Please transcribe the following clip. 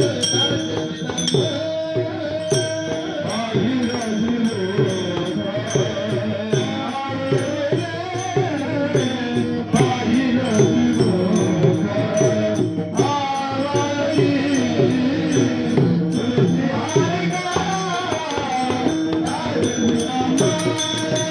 दात जाणी को आथने, अथने दिलाषिकिनelu, हालने दिलाषिक्ते, हाने उत्ति अरेरे,ferdować किरिके एंदे.